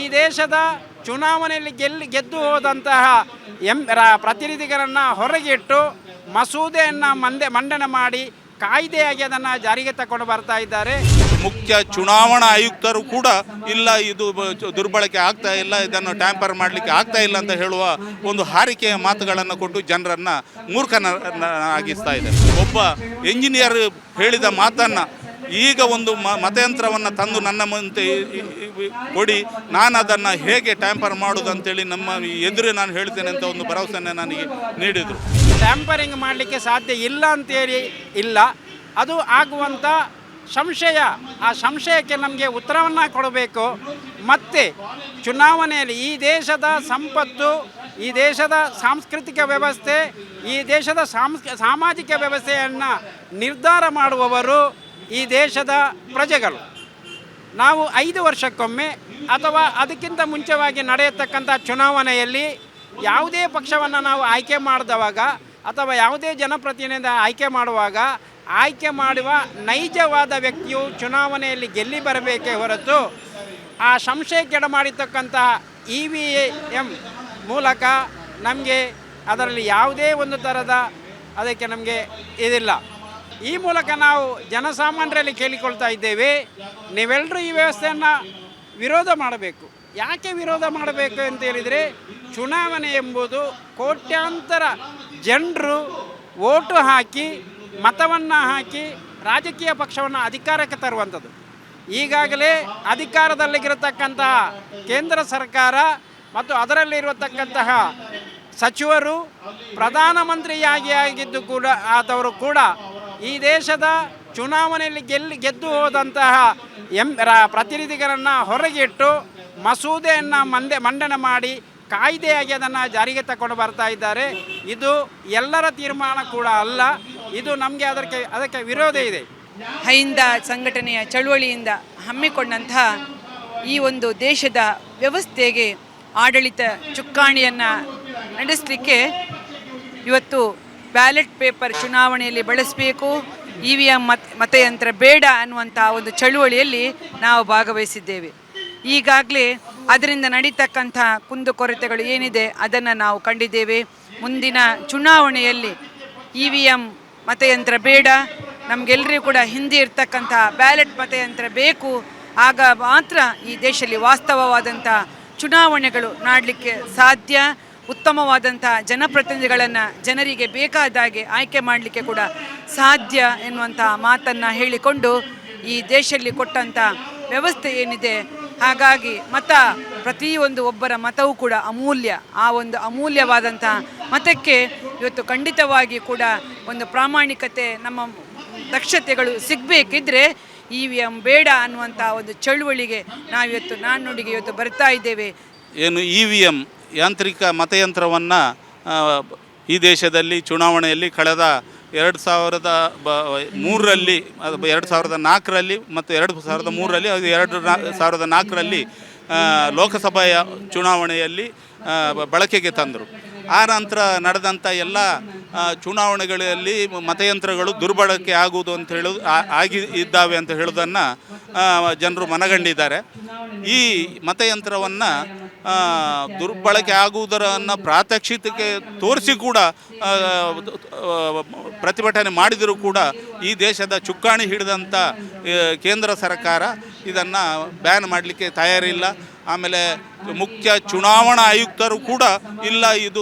ಈ ದೇಶದ ಚುನಾವಣೆಯಲ್ಲಿ ಗೆಲ್ಲಿ ಗೆದ್ದು ಹೋದಂತಹ ಎಂ ಪ್ರತಿನಿಧಿಗಳನ್ನು ಹೊರಗಿಟ್ಟು ಮಸೂದೆಯನ್ನು ಮಂದೆ ಮಂಡನೆ ಮಾಡಿ ಕಾಯ್ದೆಯಾಗಿ ಅದನ್ನು ಜಾರಿಗೆ ತಗೊಂಡು ಬರ್ತಾ ಇದ್ದಾರೆ. ಮುಖ್ಯ ಚುನಾವಣಾ ಆಯುಕ್ತರು ಕೂಡ ಇಲ್ಲ, ಇದು ದುರ್ಬಳಕೆ ಆಗ್ತಾ ಇಲ್ಲ, ಇದನ್ನು ಟ್ಯಾಂಪರ್ ಮಾಡಲಿಕ್ಕೆ ಆಗ್ತಾ ಇಲ್ಲ ಅಂತ ಹೇಳುವ ಒಂದು ಹಾರಿಕೆಯ ಮಾತುಗಳನ್ನು ಕೊಟ್ಟು ಜನರನ್ನು ಮೂರ್ಖನಾಗಿಸ್ತಾ ಇದೆ ಒಬ್ಬ ಎಂಜಿನಿಯರ್ ಹೇಳಿದ ಮಾತನ್ನು ಈಗ ಒಂದು ಮತಯಂತ್ರವನ್ನು ತಂದು ನನ್ನ ಮುಂದೆ ಕೊಡಿ. ನಾನು ಅದನ್ನು ಹೇಗೆ ಟ್ಯಾಂಪರ್ ಮಾಡೋದು ಅಂತೇಳಿ ನಮ್ಮ ಎದುರು ನಾನು ಹೇಳ್ತೇನೆ ಅಂತ ಒಂದು ಭರವಸೆಯನ್ನು ನನಗೆ ನೀಡಿದರು. ಟ್ಯಾಂಪರಿಂಗ್ ಮಾಡಲಿಕ್ಕೆ ಸಾಧ್ಯ ಇಲ್ಲ ಅಂತೇಳಿ ಇಲ್ಲ. ಅದು ಆಗುವಂಥ ಸಂಶಯ. ಆ ಸಂಶಯಕ್ಕೆ ನಮಗೆ ಉತ್ತರವನ್ನು ಕೊಡಬೇಕು. ಮತ್ತು ಚುನಾವಣೆಯಲ್ಲಿ ಈ ದೇಶದ ಸಂಪತ್ತು, ಈ ದೇಶದ ಸಾಂಸ್ಕೃತಿಕ ವ್ಯವಸ್ಥೆ, ಈ ದೇಶದ ಸಾಂಸ್ ಸಾಮಾಜಿಕ ವ್ಯವಸ್ಥೆಯನ್ನು ನಿರ್ಧಾರ ಮಾಡುವವರು ಈ ದೇಶದ ಪ್ರಜೆಗಳು. ನಾವು ಐದು ವರ್ಷಕ್ಕೊಮ್ಮೆ ಅಥವಾ ಅದಕ್ಕಿಂತ ಮುಂಚೆವಾಗಿ ನಡೆಯತಕ್ಕಂಥ ಚುನಾವಣೆಯಲ್ಲಿ ಯಾವುದೇ ಪಕ್ಷವನ್ನು ನಾವು ಆಯ್ಕೆ ಮಾಡಿದವಾಗ ಅಥವಾ ಯಾವುದೇ ಜನಪ್ರತಿನಿಧಿ ಆಯ್ಕೆ ಮಾಡುವಾಗ ಆಯ್ಕೆ ಮಾಡುವ ನೈಜವಾದ ವ್ಯಕ್ತಿಯು ಚುನಾವಣೆಯಲ್ಲಿ ಗೆಲ್ಲಿ ಬರಬೇಕೇ ಹೊರತು ಆ ಸಂಶಯಕ್ಕೆಡ ಮಾಡಿರ್ತಕ್ಕಂಥ ಇ ವಿ ಎಂ ಮೂಲಕ ನಮಗೆ ಅದರಲ್ಲಿ ಯಾವುದೇ ಒಂದು ಥರದ ಅದಕ್ಕೆ ನಮಗೆ ಇದಿಲ್ಲ. ಈ ಮೂಲಕ ನಾವು ಜನಸಾಮಾನ್ಯರಲ್ಲಿ ಕೇಳಿಕೊಳ್ತಾ ಇದ್ದೇವೆ ನೀವೆಲ್ಲರೂ ಈ ವ್ಯವಸ್ಥೆಯನ್ನು ವಿರೋಧ ಮಾಡಬೇಕು. ಯಾಕೆ ವಿರೋಧ ಮಾಡಬೇಕು ಅಂತ ಹೇಳಿದರೆ, ಚುನಾವಣೆ ಎಂಬುದು ಕೋಟ್ಯಾಂತರ ಜನರು ಓಟು ಹಾಕಿ, ಮತವನ್ನು ಹಾಕಿ ರಾಜಕೀಯ ಪಕ್ಷವನ್ನು ಅಧಿಕಾರಕ್ಕೆ ತರುವಂಥದ್ದು. ಈಗಾಗಲೇ ಅಧಿಕಾರದಲ್ಲಿರತಕ್ಕಂತಹ ಕೇಂದ್ರ ಸರ್ಕಾರ ಮತ್ತು ಅದರಲ್ಲಿರತಕ್ಕಂತಹ ಸಚಿವರು ಪ್ರಧಾನಮಂತ್ರಿಯಾಗಿ ಆಗಿದ್ದು ಕೂಡ, ಆದವರು ಕೂಡ ಈ ದೇಶದ ಚುನಾವಣೆಯಲ್ಲಿ ಗೆಲ್ಲಿ ಗೆದ್ದು ಹೋದಂತಹ ಎಂ ಪ್ರತಿನಿಧಿಗಳನ್ನು ಹೊರಗಿಟ್ಟು ಮಸೂದೆಯನ್ನು ಮಂದೆ ಮಂಡನೆ ಮಾಡಿ ಕಾಯ್ದೆಯಾಗಿ ಅದನ್ನು ಜಾರಿಗೆ ತಗೊಂಡು ಬರ್ತಾ ಇದ್ದಾರೆ. ಇದು ಎಲ್ಲರ ತೀರ್ಮಾನ ಕೂಡ ಅಲ್ಲ. ಇದು ನಮಗೆ ಅದಕ್ಕೆ ಅದಕ್ಕೆ ವಿರೋಧ ಇದೆ. ಹೈಂದ ಸಂಘಟನೆಯ ಚಳುವಳಿಯಿಂದ ಹಮ್ಮಿಕೊಂಡಂತಹ ಈ ಒಂದು ದೇಶದ ವ್ಯವಸ್ಥೆಗೆ ಆಡಳಿತ ಚುಕ್ಕಾಣಿಯನ್ನು ನಡೆಸಲಿಕ್ಕೆ ಇವತ್ತು ಬ್ಯಾಲೆಟ್ ಪೇಪರ್ ಚುನಾವಣೆಯಲ್ಲಿ ಬಳಸಬೇಕು ಇ ವಿ ಎಂ ಮತ, ಮತಯಂತ್ರ ಬೇಡ ಅನ್ನುವಂಥ ಒಂದು ಚಳುವಳಿಯಲ್ಲಿ ನಾವು ಭಾಗವಹಿಸಿದ್ದೇವೆ. ಈಗಾಗಲೇ ಅದರಿಂದ ನಡೀತಕ್ಕಂಥ ಕುಂದುಕೊರತೆಗಳು ಏನಿದೆ ಅದನ್ನು ನಾವು ಕಂಡಿದ್ದೇವೆ. ಮುಂದಿನ ಚುನಾವಣೆಯಲ್ಲಿ ಇ ವಿ ಎಂ ಮತಯಂತ್ರ ಬೇಡ ನಮಗೆಲ್ಲರಿಗೂ ಕೂಡ ಹಿಂದೆ ಇರ್ತಕ್ಕಂಥ ಬ್ಯಾಲೆಟ್ ಮತಯಂತ್ರ ಬೇಕು, ಆಗ ಮಾತ್ರ ಈ ದೇಶದಲ್ಲಿ ವಾಸ್ತವವಾದಂಥ ಚುನಾವಣೆಗಳು ನಾಡಲಿಕ್ಕೆ ಸಾಧ್ಯ. ಉತ್ತಮವಾದಂಥ ಜನಪ್ರತಿನಿಧಿಗಳನ್ನು ಜನರಿಗೆ ಬೇಕಾದಾಗೆ ಆಯ್ಕೆ ಮಾಡಲಿಕ್ಕೆ ಕೂಡ ಸಾಧ್ಯ ಎನ್ನುವಂಥ ಮಾತನ್ನು ಹೇಳಿಕೊಂಡು ಈ ದೇಶದಲ್ಲಿ ಕೊಟ್ಟಂಥ ವ್ಯವಸ್ಥೆ ಏನಿದೆ, ಹಾಗಾಗಿ ಮತ ಪ್ರತಿಯೊಂದು ಒಬ್ಬರ ಮತವೂ ಕೂಡ ಅಮೂಲ್ಯ. ಆ ಒಂದು ಅಮೂಲ್ಯವಾದಂಥ ಮತಕ್ಕೆ ಇವತ್ತು ಖಂಡಿತವಾಗಿ ಕೂಡ ಒಂದು ಪ್ರಾಮಾಣಿಕತೆ, ನಮ್ಮ ದಕ್ಷತೆಗಳು ಸಿಗಬೇಕಿದ್ರೆ ಇ ವಿ ಎಂ ಬೇಡ ಅನ್ನುವಂಥ ಒಂದು ಚಳುವಳಿಗೆ ನಾವಿವತ್ತು ನಾಣ್ಣುಡಿಗೆ ಇವತ್ತು ಬರ್ತಾ ಇದ್ದೇವೆ. ಏನು ಇ ವಿ ಎಂ ಯಾಂತ್ರಿಕ ಮತಯಂತ್ರವನ್ನು ಈ ದೇಶದಲ್ಲಿ ಚುನಾವಣೆಯಲ್ಲಿ ಕಳೆದ ಎರಡು ಸಾವಿರದ ಬ, ಮೂರರಲ್ಲಿ ಎರಡು ಸಾವಿರದ ನಾಲ್ಕರಲ್ಲಿ ಮತ್ತು ಎರಡು ಸಾವಿರದ ಮೂರರಲ್ಲಿ, ಅದು ಎರಡು ನಾ ಸಾವಿರದ ನಾಲ್ಕರಲ್ಲಿ ಲೋಕಸಭೆಯ ಚುನಾವಣೆಯಲ್ಲಿ ಬಳಕೆಗೆ ತಂದರು. ಆ ನಂತರ ನಡೆದಂಥ ಎಲ್ಲ ಚುನಾವಣೆಗಳಲ್ಲಿ ಮತಯಂತ್ರಗಳು ದುರ್ಬಳಕೆ ಆಗುವುದು ಅಂತ ಹೇಳೋದು ಆಗಿ ಇದ್ದಾವೆ ಅಂತ ಹೇಳೋದನ್ನು ಜನರು ಮನಗಂಡಿದ್ದಾರೆ. ಈ ಮತಯಂತ್ರವನ್ನು ದುರ್ಬಳಕೆ ಆಗುವುದರನ್ನು ಪ್ರಾತ್ಯಕ್ಷಿತಕ್ಕೆ ತೋರಿಸಿ ಕೂಡ ಪ್ರತಿಭಟನೆ ಮಾಡಿದರೂ ಕೂಡ ಈ ದೇಶದ ಚುಕ್ಕಾಣಿ ಹಿಡಿದಂಥ ಕೇಂದ್ರ ಸರ್ಕಾರ ಇದನ್ನು ಬ್ಯಾನ್ ಮಾಡಲಿಕ್ಕೆ ತಯಾರಿಲ್ಲ. ಆಮೇಲೆ ಮುಖ್ಯ ಚುನಾವಣಾ ಆಯುಕ್ತರು ಕೂಡ ಇಲ್ಲ, ಇದು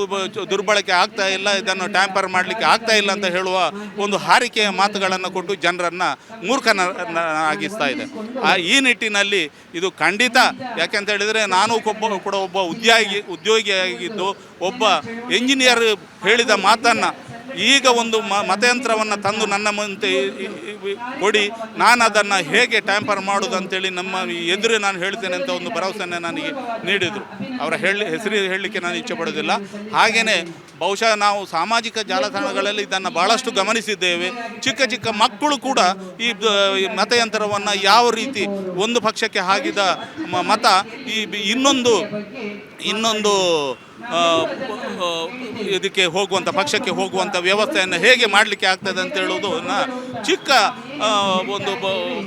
ದುರ್ಬಳಕೆ ಆಗ್ತಾ ಇಲ್ಲ, ಇದನ್ನು ಟ್ಯಾಂಪರ್ ಮಾಡಲಿಕ್ಕೆ ಆಗ್ತಾ ಇಲ್ಲ ಅಂತ ಹೇಳುವ ಒಂದು ಹಾರಿಕೆಯ ಮಾತುಗಳನ್ನು ಕೊಟ್ಟು ಜನರನ್ನು ಮೂರ್ಖನಾಗಿಸ್ತಾ ಇದೆ. ಆ ಈ ನಿಟ್ಟಿನಲ್ಲಿ ಇದು ಖಂಡಿತ, ಯಾಕೆಂತ ಹೇಳಿದರೆ ನಾನು ಒಬ್ಬ ಕೂಡ ಒಬ್ಬ ಉದ್ಯೋಗಿ, ಉದ್ಯೋಗಿಯಾಗಿದ್ದು, ಒಬ್ಬ ಎಂಜಿನಿಯರ್ ಹೇಳಿದ ಮಾತನ್ನು ಈಗ ಒಂದು ಮತಯಂತ್ರವನ್ನು ತಂದು ನನ್ನ ಮುಂದೆ ಕೊಡಿ. ನಾನು ಅದನ್ನು ಹೇಗೆ ಟ್ಯಾಂಪರ್ ಮಾಡೋದು ಅಂತೇಳಿ ನಮ್ಮ ಎದುರು ನಾನು ಹೇಳ್ತೇನೆ ಅಂತ ಒಂದು ಭರವಸೆಯನ್ನು ನನಗೆ ನೀಡಿದರು. ಅವರ ಹೇಳಿ ಹೆಸರು ಹೇಳಲಿಕ್ಕೆ ನಾನು ಇಚ್ಛೆ ಪಡೋದಿಲ್ಲ ಹಾಗೆಯೇ ಬಹುಶಃ ನಾವು ಸಾಮಾಜಿಕ ಜಾಲತಾಣಗಳಲ್ಲಿ ಇದನ್ನು ಭಾಳಷ್ಟು ಗಮನಿಸಿದ್ದೇವೆ. ಚಿಕ್ಕ ಚಿಕ್ಕ ಮಕ್ಕಳು ಕೂಡ ಈ ಮತಯಂತ್ರವನ್ನು ಯಾವ ರೀತಿ ಒಂದು ಪಕ್ಷಕ್ಕೆ ಹಾಕಿದ ಮತ ಈ ಇನ್ನೊಂದು ಇನ್ನೊಂದು ಇದಕ್ಕೆ ಹೋಗುವಂಥ ಪಕ್ಷಕ್ಕೆ ಹೋಗುವಂಥ ವ್ಯವಸ್ಥೆಯನ್ನು ಹೇಗೆ ಮಾಡಲಿಕ್ಕೆ ಆಗ್ತದೆ ಅಂತ ಹೇಳೋದು ಚಿಕ್ಕ ಒಂದು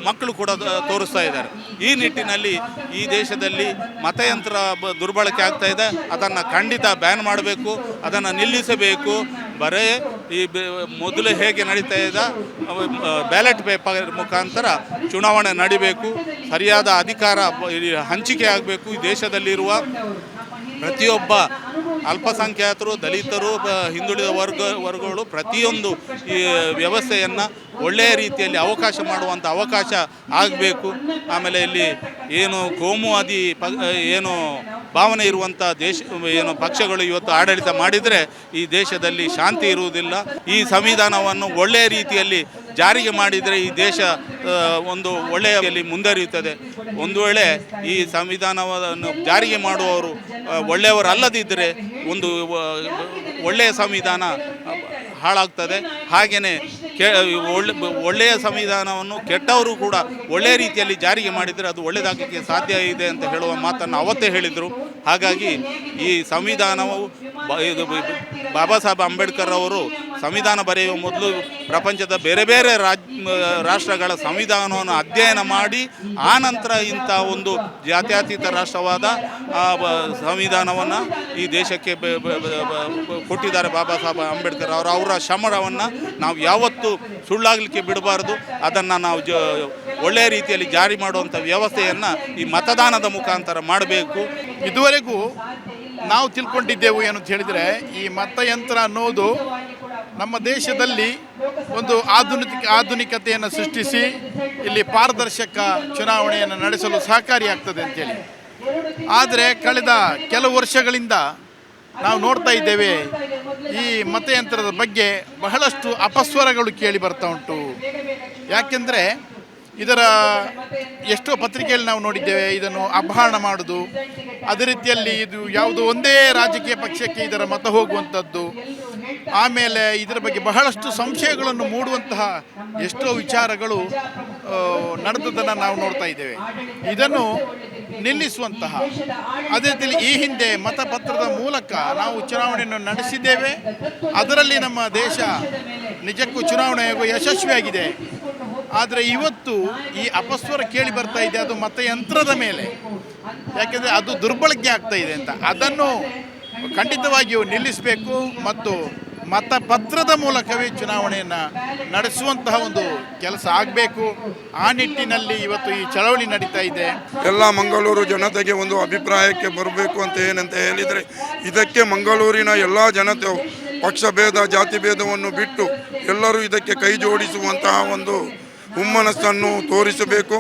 ಮಕ್ಕಳು ಕೂಡ ತೋರಿಸ್ತಾ ಇದ್ದಾರೆ. ಈ ನಿಟ್ಟಿನಲ್ಲಿ ಈ ದೇಶದಲ್ಲಿ ಮತಯಂತ್ರ ದುರ್ಬಳಕೆ ಆಗ್ತಾ ಇದೆ. ಅದನ್ನು ಖಂಡಿತ ಬ್ಯಾನ್ ಮಾಡಬೇಕು, ಅದನ್ನು ನಿಲ್ಲಿಸಬೇಕು. ಬರೇ ಈ ಮೊದಲು ಹೇಗೆ ನಡೀತಾ ಇದೆ ಬ್ಯಾಲೆಟ್ ಪೇಪರ್ ಮುಖಾಂತರ ಚುನಾವಣೆ ನಡಿಬೇಕು. ಸರಿಯಾದ ಅಧಿಕಾರ ಹಂಚಿಕೆ ಆಗಬೇಕು. ಈ ದೇಶದಲ್ಲಿರುವ ಪ್ರತಿಯೊಬ್ಬ ಅಲ್ಪಸಂಖ್ಯಾತರು ದಲಿತರು ಹಿಂದುಳಿದ ವರ್ಗ ವರ್ಗಗಳು ಪ್ರತಿಯೊಂದು ಈ ವ್ಯವಸ್ಥೆಯನ್ನು ಒಳ್ಳೆಯ ರೀತಿಯಲ್ಲಿ ಅವಕಾಶ ಮಾಡುವಂಥ ಅವಕಾಶ ಆಗಬೇಕು. ಆಮೇಲೆ ಇಲ್ಲಿ ಏನು ಕೋಮುವಾದಿ ಪ ಏನು ಭಾವನೆ ಇರುವಂಥ ದೇಶ, ಏನು ಪಕ್ಷಗಳು ಇವತ್ತು ಆಡಳಿತ ಮಾಡಿದರೆ ಈ ದೇಶದಲ್ಲಿ ಶಾಂತಿ ಇರುವುದಿಲ್ಲ. ಈ ಸಂವಿಧಾನವನ್ನು ಒಳ್ಳೆಯ ರೀತಿಯಲ್ಲಿ ಜಾರಿಗೆ ಮಾಡಿದರೆ ಈ ದೇಶ ಒಂದು ಒಳ್ಳೆಯಲ್ಲಿ ಮುಂದರಿಯುತ್ತದೆ. ಮುಂದುವರಿಯುತ್ತದೆ ಒಂದು ವೇಳೆ ಈ ಸಂವಿಧಾನವನ್ನು ಜಾರಿಗೆ ಮಾಡುವವರು ಒಳ್ಳೆಯವರಲ್ಲದಿದ್ದರೆ ಒಂದು ಒಳ್ಳೆಯ ಸಂವಿಧಾನ ಹಾಳಾಗ್ತದೆ. ಹಾಗೆಯೇ ಕೆ ಒಳ್ಳೆ ಒಳ್ಳೆಯ ಸಂವಿಧಾನವನ್ನು ಕೆಟ್ಟವರು ಕೂಡ ಒಳ್ಳೆಯ ರೀತಿಯಲ್ಲಿ ಜಾರಿಗೆ ಮಾಡಿದರೆ ಅದು ಒಳ್ಳೆಯದಾಗಲಿಕ್ಕೆ ಸಾಧ್ಯ ಇದೆ ಅಂತ ಹೇಳುವ ಮಾತನ್ನು ಅವತ್ತೇ ಹೇಳಿದರು. ಹಾಗಾಗಿ ಈ ಸಂವಿಧಾನವು ಬಾಬಾ ಸಾಹೇಬ್ ಅಂಬೇಡ್ಕರ್ ಅವರು ಸಂವಿಧಾನ ಬರೆಯುವ ಮೊದಲು ಪ್ರಪಂಚದ ಬೇರೆ ಬೇರೆ ರಾಜ್ ರಾಷ್ಟ್ರಗಳ ಸಂವಿಧಾನವನ್ನು ಅಧ್ಯಯನ ಮಾಡಿ ಆ ನಂತರ ಇಂಥ ಒಂದು ಜಾತ್ಯತೀತ ರಾಷ್ಟ್ರವಾದ ಸಂವಿಧಾನವನ್ನು ಈ ದೇಶಕ್ಕೆ ಕೊಟ್ಟಿದ್ದಾರೆ ಬಾಬಾ ಸಾಹೇಬ್ ಅಂಬೇಡ್ಕರ್ ಅವರು, ಅವರ ಶ್ರಮವನ್ನು ನಾವು ಯಾವತ್ತೂ ಸುಳ್ಳಾಗಲಿಕ್ಕೆ ಬಿಡಬಾರ್ದು. ಅದನ್ನು ನಾವು ಜ, ಒಳ್ಳೆಯ ರೀತಿಯಲ್ಲಿ ಜಾರಿ ಮಾಡುವಂಥ ವ್ಯವಸ್ಥೆಯನ್ನು ಈ ಮತದಾನದ ಮುಖಾಂತರ ಮಾಡಬೇಕು. ಇದುವರೆಗೂ ನಾವು ತಿಳ್ಕೊಂಡಿದ್ದೆವು ಏನು ಅಂತ ಹೇಳಿದರೆ, ಈ ಮತಯಂತ್ರ ಅನ್ನೋದು ನಮ್ಮ ದೇಶದಲ್ಲಿ ಒಂದು ಆಧುನಿಕ ಆಧುನಿಕತೆಯನ್ನು ಸೃಷ್ಟಿಸಿ ಇಲ್ಲಿ ಪಾರದರ್ಶಕ ಚುನಾವಣೆಯನ್ನು ನಡೆಸಲು ಸಹಕಾರಿಯಾಗ್ತದೆ ಅಂತೇಳಿ. ಆದರೆ ಕಳೆದ ಕೆಲವು ವರ್ಷಗಳಿಂದ ನಾವು ನೋಡ್ತಾ ಇದ್ದೇವೆ, ಈ ಮತಯಂತ್ರದ ಬಗ್ಗೆ ಬಹಳಷ್ಟು ಅಪಸ್ವರಗಳು ಕೇಳಿ ಬರ್ತಾ ಉಂಟು. ಯಾಕೆಂದರೆ ಇದರ ಎಷ್ಟೋ ಪತ್ರಿಕೆಯಲ್ಲಿ ನಾವು ನೋಡಿದ್ದೇವೆ, ಇದನ್ನು ಅಪಹರಣ ಮಾಡೋದು. ಅದೇ ರೀತಿಯಲ್ಲಿ ಇದು ಯಾವುದೋ ಒಂದೇ ರಾಜಕೀಯ ಪಕ್ಷಕ್ಕೆ ಇದರ ಮತ ಹೋಗುವಂಥದ್ದು ಆಮೇಲೆ ಇದರ ಬಗ್ಗೆ ಬಹಳಷ್ಟು ಸಂಶಯಗಳನ್ನು ಮೂಡುವಂತಹ ಎಷ್ಟೋ ವಿಚಾರಗಳು ನಡೆದದನ್ನು ನಾವು ನೋಡ್ತಾ ಇದ್ದೇವೆ. ಇದನ್ನು ನಿಲ್ಲಿಸುವಂತಹ, ಅದೇ ರೀತಿಯಲ್ಲಿ ಈ ಹಿಂದೆ ಮತಪತ್ರದ ಮೂಲಕ ನಾವು ಚುನಾವಣೆಯನ್ನು ನಡೆಸಿದ್ದೇವೆ. ಅದರಲ್ಲಿ ನಮ್ಮ ದೇಶ ನಿಜಕ್ಕೂ ಚುನಾವಣೆ ಯಶಸ್ವಿಯಾಗಿದೆ. ಆದರೆ ಇವತ್ತು ಈ ಅಪಸ್ವರ ಕೇಳಿ ಬರ್ತಾ ಇದೆ, ಅದು ಮತಯಂತ್ರದ ಮೇಲೆ. ಯಾಕೆಂದರೆ ಅದು ದುರ್ಬಳಕೆ ಆಗ್ತಾ ಇದೆ ಅಂತ. ಅದನ್ನು ಖಂಡಿತವಾಗಿಯೂ ನಿಲ್ಲಿಸಬೇಕು ಮತ್ತು ಮತಪತ್ರದ ಮೂಲಕವೇ ಚುನಾವಣೆಯನ್ನು ನಡೆಸುವಂತಹ ಒಂದು ಕೆಲಸ ಆಗಬೇಕು. ಆ ನಿಟ್ಟಿನಲ್ಲಿ ಇವತ್ತು ಈ ಚಳವಳಿ ನಡೀತಾ ಇದೆ. ಎಲ್ಲ ಮಂಗಳೂರು ಜನತೆಗೆ ಒಂದು ಅಭಿಪ್ರಾಯಕ್ಕೆ ಬರಬೇಕು ಅಂತ ಏನಂತ ಹೇಳಿದರೆ, ಇದಕ್ಕೆ ಮಂಗಳೂರಿನ ಎಲ್ಲ ಜನತೆ ಪಕ್ಷ ಭೇದ ಜಾತಿ ಭೇದವನ್ನು ಬಿಟ್ಟು ಎಲ್ಲರೂ ಇದಕ್ಕೆ ಕೈ ಜೋಡಿಸುವಂತಹ ಒಂದು ಹುಮ್ಮನಸ್ಸನ್ನು ತೋರಿಸಬೇಕು.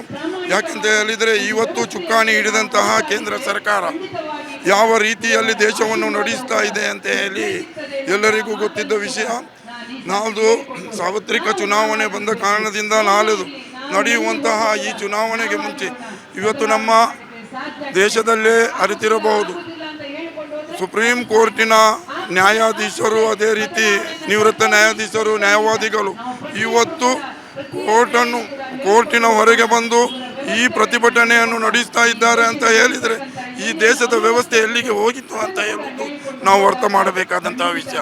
ಯಾಕೆಂತ ಹೇಳಿದರೆ, ಇವತ್ತು ಚುಕ್ಕಾಣಿ ಹಿಡಿದಂತಹ ಕೇಂದ್ರ ಸರ್ಕಾರ ಯಾವ ರೀತಿಯಲ್ಲಿ ದೇಶವನ್ನು ನಡೆಸ್ತಾ ಇದೆ ಅಂತ ಹೇಳಿ ಎಲ್ಲರಿಗೂ ಗೊತ್ತಿದ್ದ ವಿಷಯ. ನಾಲ್ದು, ಸಾರ್ವತ್ರಿಕ ಚುನಾವಣೆ ಬಂದ ಕಾರಣದಿಂದ ನಾಳೆದು ನಡೆಯುವಂತಹ ಈ ಚುನಾವಣೆಗೆ ಮುಂಚೆ ಇವತ್ತು ನಮ್ಮ ದೇಶದಲ್ಲೇ ಅರಿತಿರಬಹುದು. ಸುಪ್ರೀಂ ಕೋರ್ಟಿನ ನ್ಯಾಯಾಧೀಶರು ಅದೇ ರೀತಿ ನಿವೃತ್ತ ನ್ಯಾಯಾಧೀಶರು, ನ್ಯಾಯವಾದಿಗಳು ಇವತ್ತು ಕೋರ್ಟನ್ನು, ಕೋರ್ಟಿನ ಹೊರಗೆ ಬಂದು ಈ ಪ್ರತಿಭಟನೆಯನ್ನು ನಡೆಸ್ತಾ ಇದ್ದಾರೆ ಅಂತ ಹೇಳಿದರೆ ಈ ದೇಶದ ವ್ಯವಸ್ಥೆ ಎಲ್ಲಿಗೆ ಹೋಗಿತ್ತು ಅಂತ ಹೇಳುವುದು ನಾವು ಅರ್ಥ ಮಾಡಬೇಕಾದಂತಹ ವಿಷಯ.